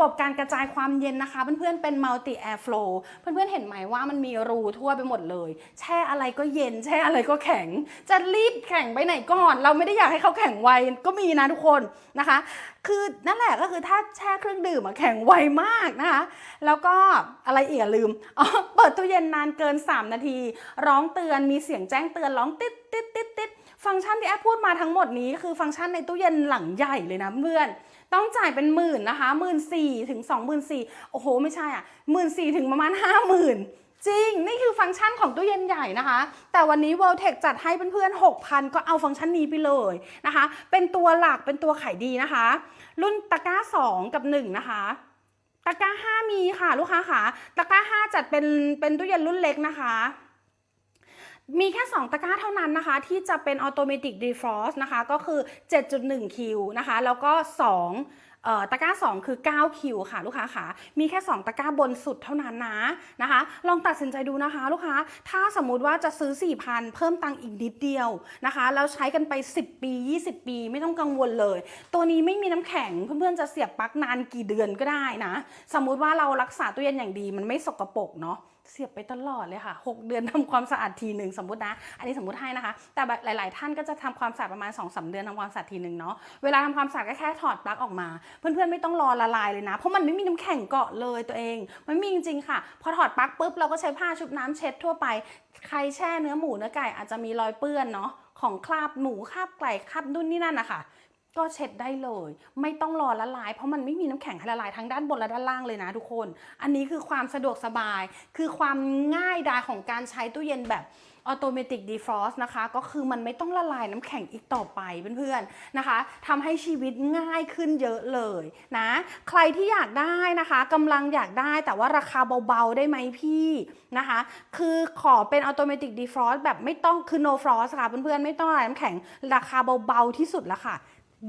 ระบบการกระจายความเย็นนะคะเพื่อนๆเป็น multi air flow เพื่อนๆเห็นไหมว่ามันมีรูทั่วไปหมดเลย แช่อะไรก็เย็น แช่อะไรก็แข็ง จะรีบแข็งไปไหนก่อน เราไม่ได้อยากให้เขาแข็งไวก็มีนะทุกคนนะคะ คือนั่นแหละก็คือถ้าแช่เครื่องดื่มอะแข็งไวมากนะคะ แล้วก็อะไรอีกอะลืมอ๋อเปิดตู้เย็นนานเกิน 3 นาที ร้องเตือนมีเสียงแจ้งเตือนร้องติ๊ดติ๊ดติดติด ฟังก์ชันที่แอปพูดมาทั้งหมดนี้คือฟังก์ชันในตู้เย็นหลังใหญ่เลยนะเพื่อนต้องจ่ายเป็นหมื่นนะคะหมื่นสี่ถึงสองหมื่นสี่โอ้โห ไม่ใช่อะหมื่นสี่ถึงประมาณห้าหมื่นจริง นี่คือฟังก์ชันของตู้เย็นใหญ่นะคะ แต่วันนี้ World Tech จัดให้เพื่อนๆ 6,000 ก็เอาฟังก์ชันนี้ไปเลยนะคะ เป็นตัวหลักเป็นตัวขายดีนะคะ รุ่นตะกร้า 2 กับ 1 นะคะตะกร้า 5 มีค่ะลูกค้าค่ะตะกร้า 5 จัดเป็นเป็นตู้เย็นรุ่นเล็กนะคะ มีแค่ 2 ตะกร้าเท่านั้นนะคะ ที่จะเป็น Automatic Defrost นะคะ ก็คือ 7.1 คิวนะคะ แล้วก็2เอ่อตะกร้า 2 คือ 9 คิวค่ะ ลูกค้าค่ะ มีแค่ 2 ตะกร้าบนสุดเท่านั้นนะนะคะ ลองตัดสินใจดูนะคะ ลูกค้า ถ้าสมมุติว่าจะซื้อ 4,000 เพิ่มตังค์อีกนิดเดียวนะคะ แล้วใช้กันไป 10 ปี 20 ปี ไม่ต้องกังวลเลย ตัวนี้ไม่มีน้ำแข็ง เพื่อนๆจะเสียบปลั๊กนานกี่เดือนก็ได้นะ สมมุติว่าเรารักษาตู้เย็นอย่างดีมันไม่สกปรกเนาะ เสียบไปตลอดเลยค่ะ 6 เดือนทำความสะอาดทีหนึ่งสมมตินะ อันนี้สมมติให้นะคะ แต่หลาย ๆ ท่านก็จะทำความสะอาดประมาณ2อสเดือนทำความสะอาดทีหนึ่งเนาะ เวลาทำความสะอาดก็แค่ถอดปลั๊กออกมา เพื่อนๆไม่ต้องรอละลายเลยนะ เพราะมันไม่มีน้ำแข็งเกาะเลยตัวเอง มันมีจริง ๆ ค่ะ พอถอดปลั๊กปุ๊บเราก็ใช้ผ้าชุบน้ำเช็ดทั่วไป ใครแช่เนื้อหมูเนื้อไก่อาจจะมีรอยเปื้อนเนาะของคราบหมูคราบไก่คราบนู่นนี่นั่นนะคะ ก็เช็ดได้เลย ไม่ต้องรอละลาย เพราะมันไม่มีน้ำแข็งให้ละลายทั้งด้านบนและด้านล่างเลยนะทุกคน อันนี้คือความสะดวกสบาย คือความง่ายดายของการใช้ตู้เย็นแบบออโตเมติกดีฟรอสนะคะ ก็คือมันไม่ต้องละลายน้ำแข็งอีกต่อไปเพื่อนๆนะคะทำให้ชีวิตง่ายขึ้นเยอะเลยนะ ใครที่อยากได้นะคะกำลังอยากได้แต่ว่าราคาเบาๆได้ไหมพี่นะคะ คือขอเป็นออโตเมติกดีฟรอสแบบไม่ต้องคือ no frost ค่ะเพื่อนๆไม่ต้องละลายน้ำแข็งราคาเบาๆที่สุดล้วค่ะ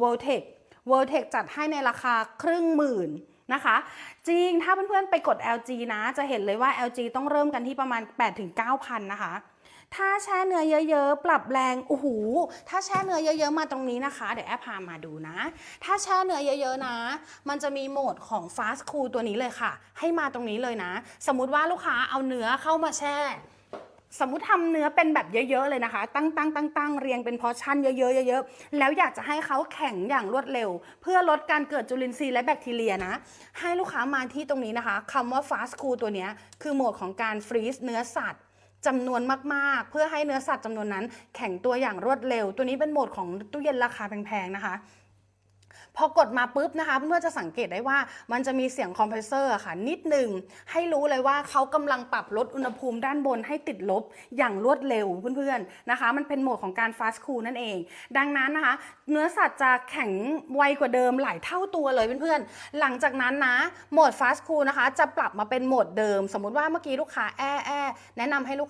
w o r l t e c w o r l t e c จัดให้ในราคาครึ่งหมื่นนะคะ จริงถ้าเพื่อนๆไปกด LG นะ จะเห็นเลยว่า LG ต้องเริ่มกันที่ประมาณ 8-9,000 นะคะ ถ้าแช่เนื้อเยอะๆ ปรับแรงโอ้โหถ้าแช่เนื้อเยอะๆมาตรงนี้นะคะ เดี๋ยวแอปพามาดูนะ ถ้าแช่เนื้อเยอะๆนะ มันจะมีโหมดของ Fast Cool ตัวนี้เลยค่ะ ให้มาตรงนี้เลยนะ สมมุติว่าลูกค้าเอาเนื้อเข้ามาแช่ สมมุติทำเนื้อเป็นแบบเยอะ ๆ เลยนะคะ ตั้งตั้งตั้งตั้งเรียงเป็นพอชั่นเยอะๆเยอะๆแล้วอยากจะให้เขาแข็งอย่างรวดเร็ว เพื่อลดการเกิดจุลินทรีย์และแบคทีเรียนะ ให้ลูกค้ามาที่ตรงนี้นะคะคำว่า fast cool ตัวนี้คือโหมดของการฟรีซเนื้อสัตว์จำนวนมากๆ เพื่อให้เนื้อสัตว์จำนวนนั้น แข็งตัวอย่างรวดเร็ว ตัวนี้เป็นโหมดของตู้เย็นราคาแพงๆนะคะ พอกดมาปุ๊บนะคะเพื่อนๆจะสังเกตได้ว่ามันจะมีเสียงคอมเพรสเซอร์ค่ะ นิดหนึ่งให้รู้เลยว่าเขากำลังปรับลดอุณหภูมิด้านบนให้ติดลบอย่างรวดเร็วเพื่อนๆนะคะ มันเป็นโหมดของการฟาสต์คูลนั่นเอง ดังนั้นนะคะ เนื้อสัตว์จะแข็งไวกว่าเดิมหลายเท่าตัวเลยเพื่อนๆหลังจากนั้นนะโหมดฟาสต์คูลนะคะ จะปรับมาเป็นโหมดเดิม สมมุติว่าเมื่อกี้ลูกค้าแอ้แอแนะนำให้ลูก